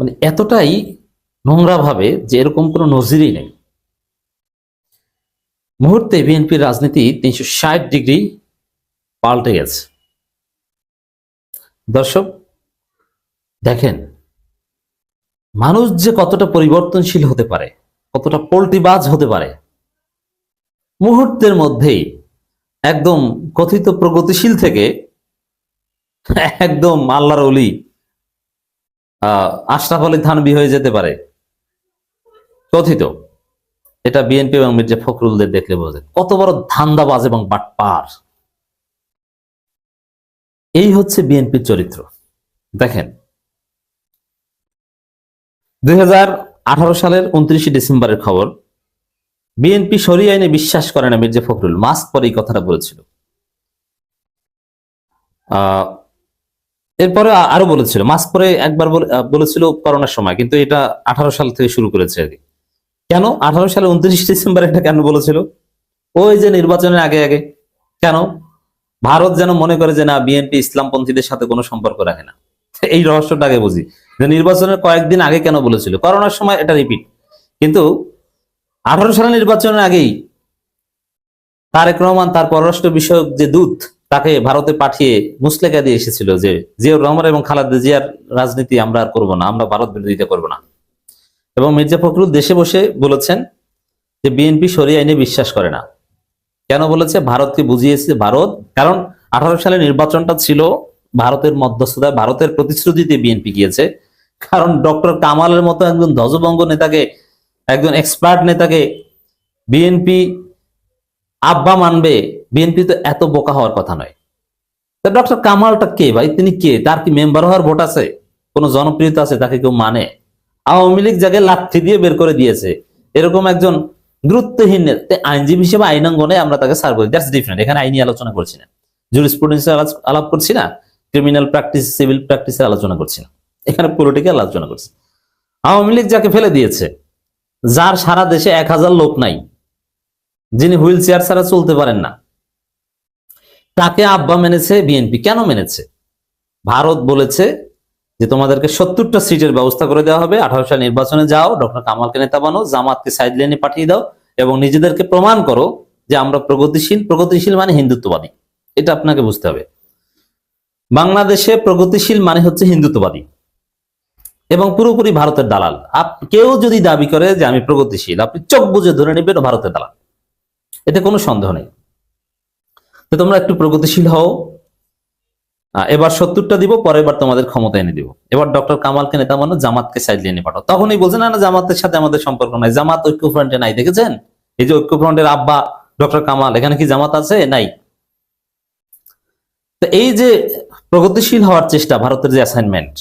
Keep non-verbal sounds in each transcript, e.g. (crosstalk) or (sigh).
মানে এতটাই নোংরা ভাবে যে এরকম কোনো নজিরই নেই। মুহূর্তে বিএনপির রাজনীতি তিনশো ষাট ডিগ্রি পাল্টে গেছে। দর্শক, দেখেন, মানুষ যে কতটা পরিবর্তনশীল হতে পারে, কতটা পোল্টিবাজ হতে পারে, মুহূর্তের মধ্যেই একদম কথিত প্রগতিশীল থেকে একদম আল্লাহর অলি আশরাফ আলী থানবি হয়ে যেতে পারে। কথিত এটা বিএনপি এবং মির্জা ফখরুলদের দেখলে বোঝা। কত বড় ধান্দাবাজ এবং বাটপার। এই হচ্ছে বিএনপির চরিত্র। দেখেন দুই হাজার আঠারো সালের উনত্রিশে ডিসেম্বরের খবর বিএনপি সরি আইনে বিশ্বাস করে না মির্জা ফখরুল। মাস্ক পরে এই কথাটা বলেছিল। আহ, এরপরে আরও বলেছিল, মাস্ক পরে একবার বলেছিল করোনার সময়, কিন্তু এটা আঠারো সাল থেকে শুরু করেছে আর কেন? আঠারো সালে উনত্রিশ ডিসেম্বর এটা কেন বলেছিল? ওই যে নির্বাচনের আগে আগে। কেন? ভারত যেন মনে করে যে না, বিএনপি ইসলামপন্থীদের সাথে কোনো সম্পর্ক রাখে না। এই রহস্যটা আগে বুঝি। যে নির্বাচনের কয়েকদিন আগে কেন বলেছিল? করোনার সময় এটা রিপিট কিন্তু আঠারো সালের নির্বাচনের আগেই তারেক রহমান, তার পররাষ্ট্র বিষয়ক যে দূত তাকে ভারতে পাঠিয়ে মুসলেকা দিয়ে এসেছিল যে জিয়াউর রহমান এবং খালেদা জিয়ার রাজনীতি আমরা আর করব না, আমরা ভারত বিরোধিতা করব না। এবং মির্জা ফখরুল দেশে বসে বলেছেন যে বিএনপি সরিয়ে আইনে বিশ্বাস করে না। কেন বলেছে? ভারতকে বুঝিয়েছে ভারত। কারণ আঠারো সালে নির্বাচনটা ছিল ভারতের মধ্যস্থতায়, ভারতের প্রতিশ্রুতিতে বিএনপি গিয়েছে। কারণ ডক্টর কামালের মতো একজন ধ্বজভঙ্গ নেতাকে, একজন এক্সপার্ট নেতাকে বিএনপি আব্বা মানবে বিএনপি তো এত বোকা হওয়ার কথা নয়। তা ডক্টর কামালটা কে ভাই? তিনি কে? তার কি মেম্বার হওয়ার ভোট আছে? কোনো জনপ্রিয়তা আছে তাকে কেউ মানে? আওয়ামী লীগ যাকে লাথি দিয়ে বের করে দিয়েছে, এরকম একজন গুরুত্বহীন আইনজীবী হিসেবে আইনাঙ্গনে আমরা তাকে সার করি। দ্যাটস ডিফারেন্ট এখানে আইনি আলোচনা করছি না। জুরিসপ্রুডেন্সের আলাপ করছি না। ক্রিমিনাল প্র্যাকটিস সিভিল প্র্যাকটিসের আলোচনা করছি না। এখানে পলিটিক্যাল আলোচনা করছি। আওয়ামী লীগ যাকে ফেলে দিয়েছে, যার সারা দেশে এক হাজার লোক নাই, যিনি হুইল চেয়ার ছাড়া চলতে পারেন না। তাকে আব্বা মেনেছে? বিএনপি। কেন মেনেছে? ভারত বলেছে যে তোমাদেরকে সত্তরটা সিটের ব্যবস্থা করে দেওয়া হবে। আঠারো সাল নির্বাচনে যাও, ডক্টর কামালকে নেতা বানো, জামাতকে সাইড লাইনে পাঠিয়ে দাও এবং নিজেদেরকে প্রমাণ করো যে আমরা প্রগতিশীল। প্রগতিশীল মানে হিন্দুত্ববাদী। এটা আপনাকে বুঝতে হবে। বাংলাদেশে প্রগতিশীল মানে হচ্ছে হিন্দুত্ববাদী এবং পুরোপুরি ভারতের দালাল। কেউ যদি দাবি করে যে আমি প্রগতিশীল, আপনি চোখ বুঝে ধরে নেবেন ভারতের দালাল। এতে কোনো সন্দেহ নেই। তো তোমরা একটু প্রগতিশীল হও। এবার সত্তরটা দিব, পরের বার তোমাদের ক্ষমতা এনে দিব। এবার ডক্টর কামালকে, নেতা মানো জামাতকে সাইড লাইনে পাঠাও। তখনই বলছে, না না, জামাতের সাথে আমাদের সম্পর্ক নাই। জামাত ঐক্য ফ্রন্টে নাই, দেখেছেন? এই যে ঐক্য ফ্রন্টের আব্বা ডক্টর কামাল, এখানে কি জামাত আছে? নাই। তো এই যে প্রগতিশীল হওয়ার চেষ্টা, ভারতের যে অ্যাসাইনমেন্ট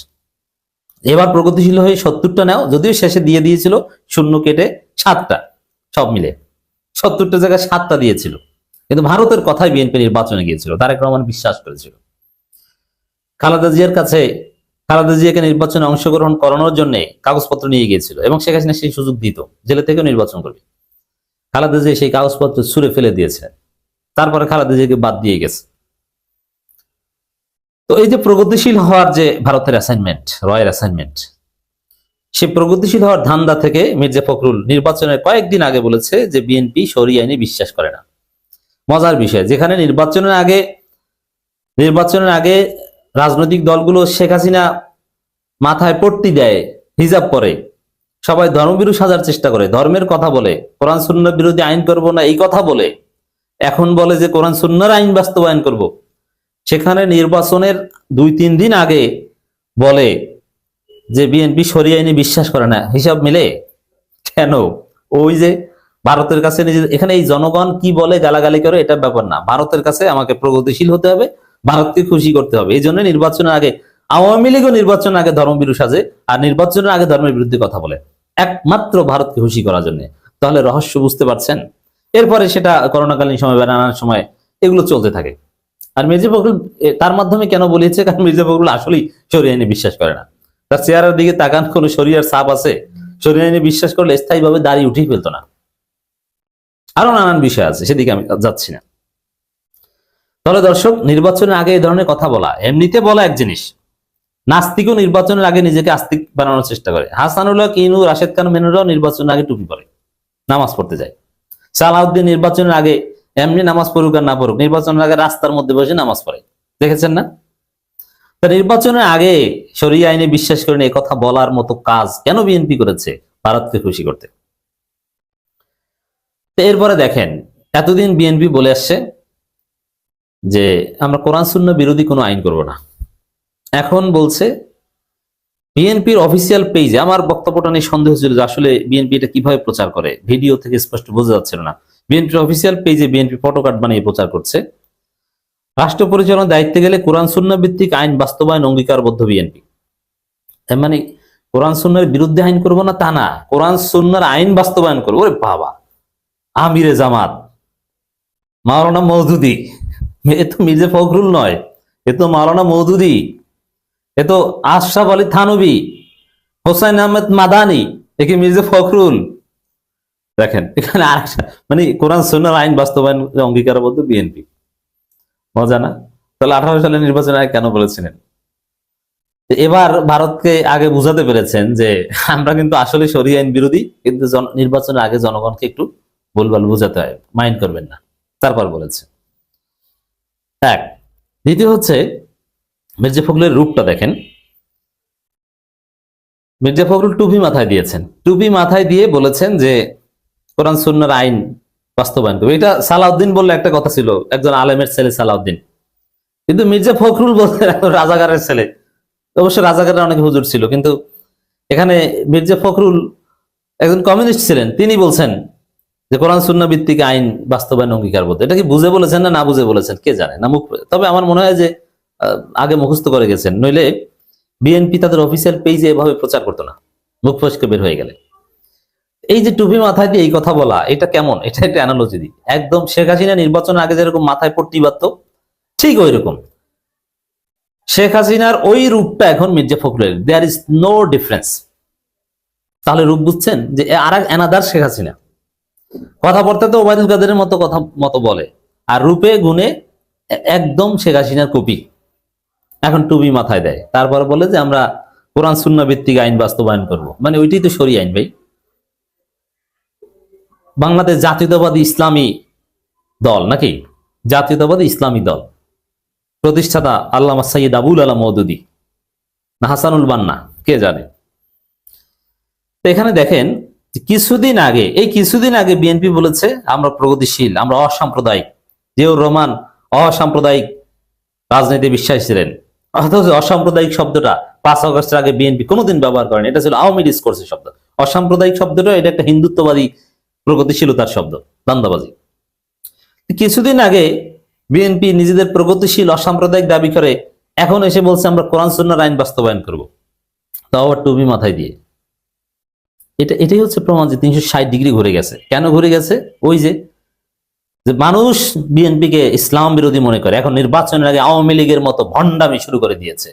এবার প্রগতিশীল হয়ে সত্তরটা নাও, যদিও শেষে দিয়ে দিয়েছিল, শূন্য কেটে সাতটা, সব মিলে। সত্তরটা জায়গায় সাতটা দিয়েছিল। কিন্তু ভারতের কথাই বিএনপি নির্বাচনে গিয়েছিল, তারেক রহমান বিশ্বাস করেছিল। খালেদা জিয়ার কাছে, খালেদা জিয়াকে নির্বাচনে অংশগ্রহণ করানোর জন্য কাগজপত্র নিয়ে গিয়েছিল এবং হাসিনা সেই সুযোগ দিত, জেলে থেকেও নির্বাচন করবে। খালেদা জিয়া সেই কাগজপত্র ছুঁড়ে ফেলে দিয়েছে, তারপরে খালেদা জিয়াকে বাদ দিয়ে গেছে। তো এই যে প্রগতিশীল হওয়ার যে ভারতের অ্যাসাইনমেন্ট রয়ের অ্যাসাইনমেন্ট সে প্রগতিশীল হওয়ার ধান্দা থেকে মির্জা ফখরুল নির্বাচনের কয়েকদিন আগে বলেছে যে বিএনপি সরি আইনে বিশ্বাস করে না। মজার বিষয়। যেখানে নির্বাচনের আগে নির্বাচনের আগে রাজনৈতিক দলগুলো শেখ হাসিনা মাথায় পট্টি দেয়, হিজাব করে সবাই ধর্মবিরু সাজার চেষ্টা করে, ধর্মের কথা বলে, কোরআন সুন্নার বিরোধী আইন করব না, এই কথা বলে। এখন বলে যে কোরআন সুন্নার আইন বাস্তবায়ন করব। সেখানে নির্বাচনের দুই তিন দিন আগে বলে যে বিএনপি সরিয়ে আইনে বিশ্বাস করে না। হিসাব মিলে? কেন? ওই যে ভারতের কাছে নিজে এখানে এই জনগণ কি বলে গালাগালি করে এটা ব্যাপার না। ভারতের কাছে আমাকে প্রগতিশীল হতে হবে, ভারতকে খুশি করতে হবে। এই জন্য নির্বাচনের আগে, আওয়ামী লীগও নির্বাচনের আগে ধর্মবিরু সাজে আর নির্বাচনের আগে ধর্মের বিরুদ্ধে কথা বলে। একমাত্র ভারতকে খুশি করার জন্য। তাহলে রহস্য বুঝতে পারছেন? এরপরে সেটা করোনাকালীন সময় বা নানান সময় এগুলো চলতে থাকে। আর মির্জা ফখরুল তার মাধ্যমে কেন বলিয়েছে কারণ মির্জা ফখরুল আসলেই সরিয়ে আইনে বিশ্বাস করে না। তার চেহারার দিকে তাকান কোন শরীরের সাপ আছে। সরিয়ে আইনে বিশ্বাস করলে স্থায়ীভাবে দাঁড়িয়ে উঠেই ফেলতো না। আরও নানান বিষয় আছে, সেদিকে আমি যাচ্ছি না। তাহলে দর্শক, নির্বাচনের আগে এই ধরনের কথা বলা, এমনিতে বলা এক জিনিস, নাস্তিকও নির্বাচনের আগে নিজেকে আস্তিক বানানোর চেষ্টা করে। হাসানুল্লাহ, কিনু, রাশেদ খান, মেনুরাও নির্বাচনের আগে টুপি পরে, নামাজ পড়তে যায়। সালাউদ্দিন নির্বাচনের আগে এমনি নামাজ পড়ুক আর না পড়ুক, নির্বাচনের আগে রাস্তার মধ্যে বসে নামাজ পড়ে। দেখেছেন না? তা নির্বাচনের আগে সরিয়ে আইনে বিশ্বাস করেন এই কথা বলার মতো কাজ কেন বিএনপি করেছে? ভারতকে খুশি করতে। তো এরপরে দেখেন, এতদিন বিএনপি বলে আসছে যে আমরা কোরআন শূন্য বিরোধী কোনো আইন করব না। এখন বলছে বিএনপির অফিসিয়াল পেজে আমার বক্তব্যটা নিয়ে সন্দেহ ছিল যে আসলে বিএনপি এটা কীভাবে প্রচার করে। ভিডিও থেকে স্পষ্ট বোঝা যাচ্ছিল না। বিএনপির অফিসিয়াল পেজে বিএনপি ফটোকার্ড বানিয়ে প্রচার করছে। রাষ্ট্র পরিচালনার দায়িত্বে গেলে কোরআন শূন্য ভিত্তিক আইন বাস্তবায়ন অঙ্গীকারবদ্ধ বিএনপি মানে কোরআন সুন্নার বিরুদ্ধে আইন করব না তা না, কোরআন সুন্নার আইন বাস্তবায়ন করব। ওরে বাবা! আমিরে জামাত। মাওলানা মৌদুদি এ তো মির্জা ফখরুল নয়, এ তো মাওলানা মৌদুদি এ তো আশরাফ আলী থানবী, হোসাইন আহমেদ মাদানি একে মির্জা ফখরুল? দেখেন, এখানে আর মানে কোরআন সুন্নার আইন বাস্তবায়ন অঙ্গীকারবদ্ধ বিএনপি। মজা না? তাহলে আঠারো সালে নির্বাচনে আগে কেন বলেছিলেন? এবার ভারতকে আগে বুঝাতে পেরেছেন যে আমরা কিন্তু আসলে সরি আইন বিরোধী, কিন্তু নির্বাচনের আগে জনগণকে একটু ভুলভাল বুঝাতে হয় মাইন্ড করবেন না। তারপর বলেছে। এক, দ্বিতীয় হচ্ছে, মির্জা ফখরুলের রূপটা দেখেন। মির্জা ফখরুল টুপি মাথায় দিয়েছেন। টুপি মাথায় দিয়ে বলেছেন যে, কোরআন সুন্নার আইন বাস্তবায়ন করবে। এটা সালাউদ্দিন বললে একটা কথা ছিল, একজন আলেমের ছেলে সালাউদ্দিন। কিন্তু মির্জা ফখরুল বলতে (laughs) রাজাগারের ছেলে। অবশ্য রাজাকারের অনেক হুজুর ছিল, কিন্তু এখানে মির্জা ফখরুল একজন কমিউনিস্ট ছিলেন। তিনি বলছেন যে কোরআন সুন্না ভিত্তিক আইন বাস্তবায়ন অঙ্গীকার অঙ্গীকারবদ্ধ এটা কি বুঝে বলেছেন না না বুঝে বলেছেন? কে জানে? না মুখ তবে আমার মনে হয় যে আগে মুখস্থ করে গেছেন। নইলে বিএনপি তাদের অফিসিয়াল পেজে এভাবে প্রচার করতো না। মুখ ফসকে বের হয়ে গেলে এই যে টুপি মাথায় দিয়ে এই কথা বলা, এটা কেমন? এটা একটা অ্যানালজি দিই। একদম শেখ হাসিনা নির্বাচনের আগে যেরকম মাথায় পট্টি বাঁধতো, ঠিক ওই রকম শেখ হাসিনার ওই রূপটা এখন মির্জা ফখরুলের দেয়ার ইজ নো ডিফারেন্স তাহলে রূপ বুঝছেন যে আর এক এনাদার শেখ হাসিনা। কথাবার্তা তো ওবায়দুল কাদেরের মতো কথা, মতো বলে। আর রূপে গুণে একদম শেখ হাসিনার কপি। এখন টুবি মাথায় দেয়। তারপর বলে যে আমরা কোরআন সুন্না ভিত্তিক আইন বাস্তবায়ন করব। মানে ওইটাই তো সরি আইন ভাই। বাংলাদেশ জাতীয়তাবাদী ইসলামী দল নাকি? জাতীয়তাবাদী ইসলামী দল। প্রতিষ্ঠাতা আল্লামা সৈয়দ আবুল আলা মৌদুদি হাসানুল বান্না। কে জানে? এখানে দেখেন কিছুদিন আগে, এই কিছুদিন আগে বিএনপি বলেছে, আমরা প্রগতিশীল, আমরা অসাম্প্রদায়িক। জিয়াউর রহমান অসাম্প্রদায়িক রাজনীতি বিশ্বাসী ছিলেন অথচ অসাম্প্রদায়িক শব্দটা পাঁচ আগস্টের আগে বিএনপি কোনোদিন ব্যবহার করেন। এটা ছিল আওয়ামী ডিসকোর্সের শব্দ। অসাম্প্রদায়িক শব্দটা, এটা একটা হিন্দুত্ববাদী প্রগতিশীলতার শব্দ দান্দাবাজি কিছুদিন আগে বিএনপি নিজেদের প্রগতিশীল, অসাম্প্রদায়িক দাবি করে, এখন এসে বলছে, আমরা কোরআন সুন্নার আইন বাস্তবায়ন করব। তাও আবার টুপি মাথায় দিয়ে। এটা, এটাই হচ্ছে প্রমাণ যে তিনশো ষাট ডিগ্রি ঘুরে গেছে। কেন ঘুরে গেছে? ওই যে যে মানুষ বিএনপিকে ইসলাম বিরোধী মনে করে। এখন নির্বাচনের আগে আওয়ামী লীগের মতো ভণ্ডামি শুরু করে দিয়েছে।